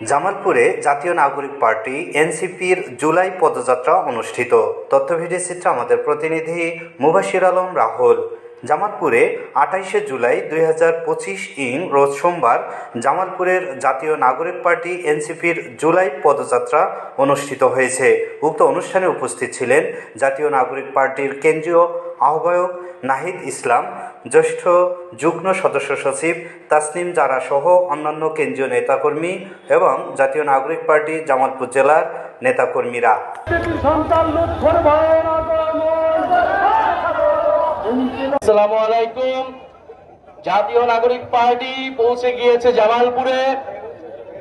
জামালপুরে জাতীয় নাগরিক পার্টি এনসিপির জুলাই পদযাত্রা অনুষ্ঠিত। তথ্য ভিডিও চিত্র আমাদের প্রতিনিধি মুবাশির আলম, রাহুল। জামালপুরে আঠাইশে জুলাই দুই হাজার পঁচিশ ইং, রোজ সোমবার, জামালপুরের জাতীয় নাগরিক পার্টি এনসিপির জুলাই পদযাত্রা অনুষ্ঠিত হয়েছে। উক্ত অনুষ্ঠানে উপস্থিত ছিলেন জাতীয় নাগরিক পার্টির কেন্দ্রীয় আহ্বায়ক নাহিদ ইসলাম, জ্যেষ্ঠ যুগ্ম সদস্য সচিব তাসনিম জারা সহ অন্যান্য কেন্দ্রীয় নেতাকর্মী এবং জাতীয় নাগরিক পার্টি জামালপুর জেলার নেতাকর্মীরা। আসসালামু আলাইকুম। জাতীয় নাগরিক পার্টি পৌঁছে গিয়েছে জামালপুরে।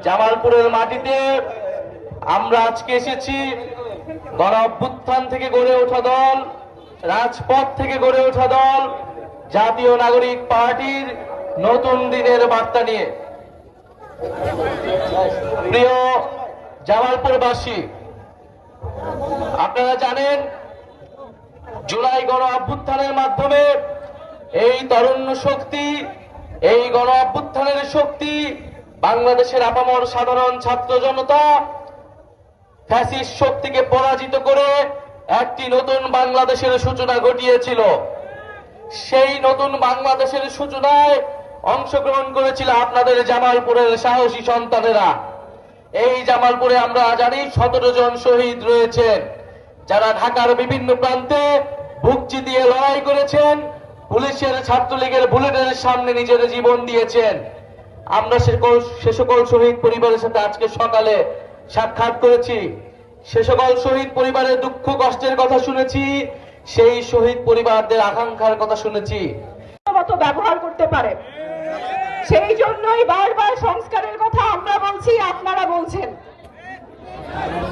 জামালপুরের মাটিতে আমরা আজকে এসেছি। গণ অভ্যুত্থান থেকে গড়ে ওঠা দল, রাজপথ থেকে গড়ে ওঠা দল, জাতীয় নাগরিক পার্টির নতুন দিনের বার্তা নিয়ে। প্রিয় জামালপুরবাসী, আপনারা জানেন, জুলাই গণ অভ্যুত্থানের মাধ্যমে এই তরুণ শক্তি, এই গণ অভ্যুত্থানের শক্তি, বাংলাদেশের আপামর সাধারণ ছাত্র জনতা ফ্যাসিস্ট শক্তিকে পরাজিত করে একটি নতুন বাংলাদেশের সূচনা ঘটিয়েছিল। সেই নতুন বাংলাদেশের সূচনায় অংশগ্রহণ করেছিল আপনাদের জামালপুরের সাহসী সন্তানেরা। এই জামালপুরে আমরা জানি সতেরো জন শহীদ রয়েছেন, যারা ঢাকার বিভিন্ন প্রান্তে বুকচি দিয়ে লড়াই করেছেন। পুলিশের ছাত্রলীগের বুলেটের সামনে নিজের জীবন দিয়েছেন। আমরা সে সকল- শহীদ পরিবারের সাথে আজকে সকালে সাক্ষাৎ করেছি। সে সকল শহীদ পরিবারের দুঃখ, কষ্টের কথা শুনেছি, সেই শহীদ পরিবারদের আকাঙ্ক্ষার কথা শুনেছি। মতো ব্যবহার করতে পারে। সেই জন্যই বারবার সংস্কারের কথা আমরা বলছি, আপনারা বলছেন।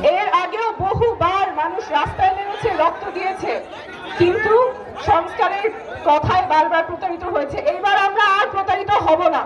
এর আগেও বহুবার মানুষ রাস্তায় নেমেছে, রক্ত দিয়েছে। কিন্তু সংস্কারের কথায় বারবার প্রতারিত হয়েছে। এইবার আমরা আর প্রতারিত হব না।